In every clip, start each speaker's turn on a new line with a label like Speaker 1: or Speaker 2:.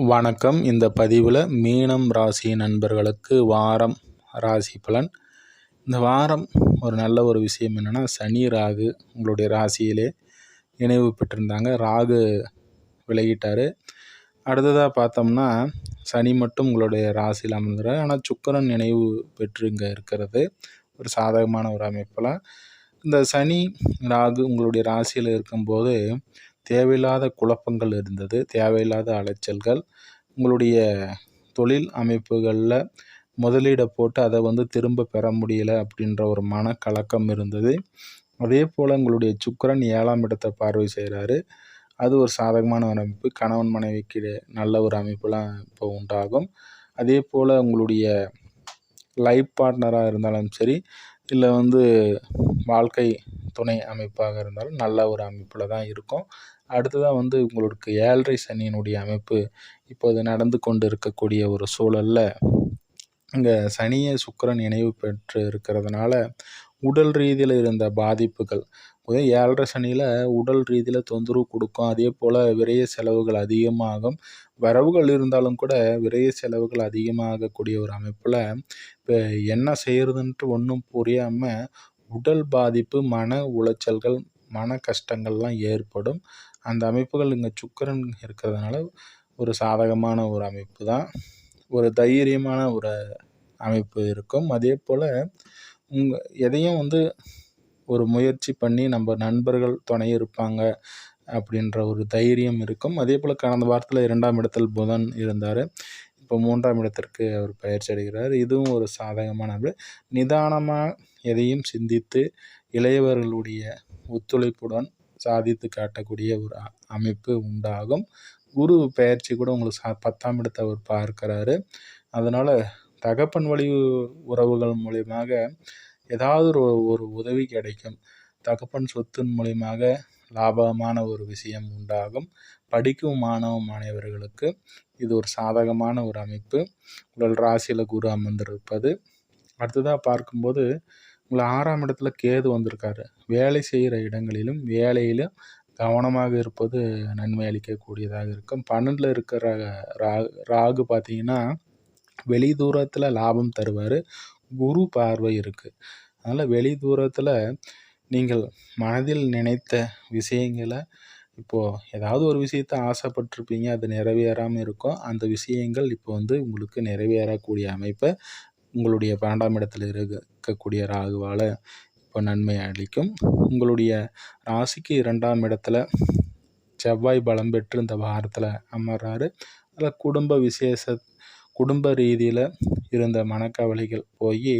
Speaker 1: வணக்கம். இந்த பதிவில் மீனம் ராசி நண்பர்களுக்கு வாரம் ராசி பலன். இந்த வாரம் ஒரு நல்ல ஒரு விஷயம் என்னென்னா சனி ராகு உங்களுடைய ராசியிலே நினைவு பெற்றிருந்தாங்க. ராகு விலகிட்டார். அடுத்ததாக பார்த்தோம்னா சனி மட்டும் உங்களுடைய ராசியில் அமர்ந்துறாரு ஆனால் சுக்கரன் நினைவு பெற்று இங்கே இருக்கிறது. ஒரு சாதகமான ஒரு அமைப்பில் இந்த சனி ராகு உங்களுடைய ராசியில் இருக்கும்போது தேவையில்லாத குழப்பங்கள் இருந்தது தேவையில்லாத அலைச்சல்கள் உங்களுடைய தொழில் அமைப்புகளில் முதலீடை போட்டு அதை வந்து திரும்ப பெற முடியல அப்படின்ற ஒரு மனக்கலக்கம் இருந்தது. அதே போல் உங்களுடைய சுக்கரன் ஏழாம் இடத்தை பார்வை செய்கிறாரு அது ஒரு சாதகமான ஒரு அமைப்பு. கணவன் மனைவிக்கு நல்ல ஒரு அமைப்புலாம் இப்போ உண்டாகும். அதே போல் உங்களுடைய லைஃப் பார்ட்னராக இருந்தாலும் சரி இல்லை வந்து வாழ்க்கை துணை அமைப்பாக இருந்தாலும் நல்ல ஒரு அமைப்பில் தான் இருக்கும். அடுத்ததாக வந்து உங்களுக்கு ஏழரை சனியினுடைய அமைப்பு. இப்போது நடந்து கொண்டு இருக்கக்கூடிய ஒரு சூழலில் இங்கே சனியை சுக்கரன் இணைவு பெற்று இருக்கிறதுனால உடல் ரீதியில் இருந்த பாதிப்புகள் ஏழரை சனியில் உடல் ரீதியில் தொந்தரவு கொடுக்கும். அதே போல் விரைய செலவுகள் அதிகமாகும். வரவுகள் இருந்தாலும் கூட விரைய செலவுகள் அதிகமாகக்கூடிய ஒரு அமைப்பில் இப்போ என்ன செய்கிறதுன்ட்டு ஒன்றும் புரியாமல் உடல் பாதிப்பு மன உளைச்சல்கள் மன கஷ்டங்கள்லாம் ஏற்படும். அந்த அமைப்புகள் இங்கே சுக்கரன் இருக்கிறதுனால ஒரு சாதகமான ஒரு அமைப்பு தான். ஒரு தைரியமான ஒரு அமைப்பு இருக்கும். அதே போல் உங்கள் எதையும் வந்து ஒரு முயற்சி பண்ணி நம்ம நண்பர்கள் துணை இருப்பாங்க அப்படின்ற ஒரு தைரியம் இருக்கும். அதே போல் கடந்த வாரத்தில் இரண்டாம் இடத்தில் புதன் இருந்தார். இப்போ மூன்றாம் இடத்திற்கு அவர் பயிற்சி அடைகிறார். இதுவும் ஒரு சாதகமான நிதானமாக எதையும் சிந்தித்து இளையவர்களுடைய ஒத்துழைப்புடன் சாதித்து காட்டக்கூடிய ஒரு அமைப்பு உண்டாகும். குரு பயிற்சி கூட உங்களுக்கு சா பத்தாம் இடத்தை அவர் பார்க்கிறாரு. அதனால் தகப்பன் வழி உறவுகள் மூலியமாக ஏதாவது ஒரு ஒரு உதவி கிடைக்கும். தகப்பன் சொத்தின் மூலியமாக லாபகமான ஒரு விஷயம் உண்டாகும். படிக்கும் மாணவ மாணவர்களுக்கு இது ஒரு சாதகமான ஒரு அமைப்பு. உங்கள் ராசியில் குரு அமர்ந்திருப்பது. அடுத்ததாக பார்க்கும்போது உங்களை ஆறாம் இடத்துல கேது வந்திருக்காரு. வேலை செய்கிற இடங்களிலும் வேலையிலும் கவனமாக இருப்பது நன்மை அளிக்கக்கூடியதாக இருக்கும். பன்னெண்டில் இருக்கிற ரா ராகு பார்த்தீங்கன்னா வெளி தூரத்தில் லாபம் தருவார். குரு பார்வை இருக்குது அதனால் வெளி தூரத்தில் நீங்கள் மனதில் நினைத்த விஷயங்களை இப்போது ஏதாவது ஒரு விஷயத்த ஆசைப்பட்டிருப்பீங்க அது நிறைவேறாமல் இருக்கும். அந்த விஷயங்கள் இப்போ வந்து உங்களுக்கு நிறைவேறக்கூடிய அமைப்பை உங்களுடைய பன்னெண்டாம் இடத்தில் இருக்கக்கூடிய ராகுவால் இப்போ நன்மை அளிக்கும். உங்களுடைய ராசிக்கு இரண்டாம் இடத்துல செவ்வாய் பலம் பெற்று இந்த வாரத்தில் அமர்றாரு. அதில் குடும்ப விசேஷ குடும்ப ரீதியில் இருந்த மனக்கவலைகள் போய்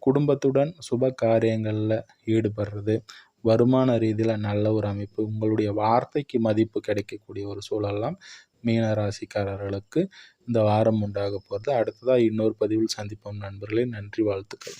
Speaker 1: குடும்பத்துடன் சுப காரியங்களில் ஈடுபடுறது வருமான ரீதியில் நல்ல ஒரு அமைப்பு உங்களுடைய வார்த்தைக்கு மதிப்பு கிடைக்கக்கூடிய ஒரு சூழலாம் மீன ராசிக்காரர்களுக்கு இந்த வாரம் உண்டாக போகிறது அடுத்ததாக இன்னொரு பதிவில் சந்திப்போம். நண்பர்களே நன்றி வாழ்த்துக்கள்.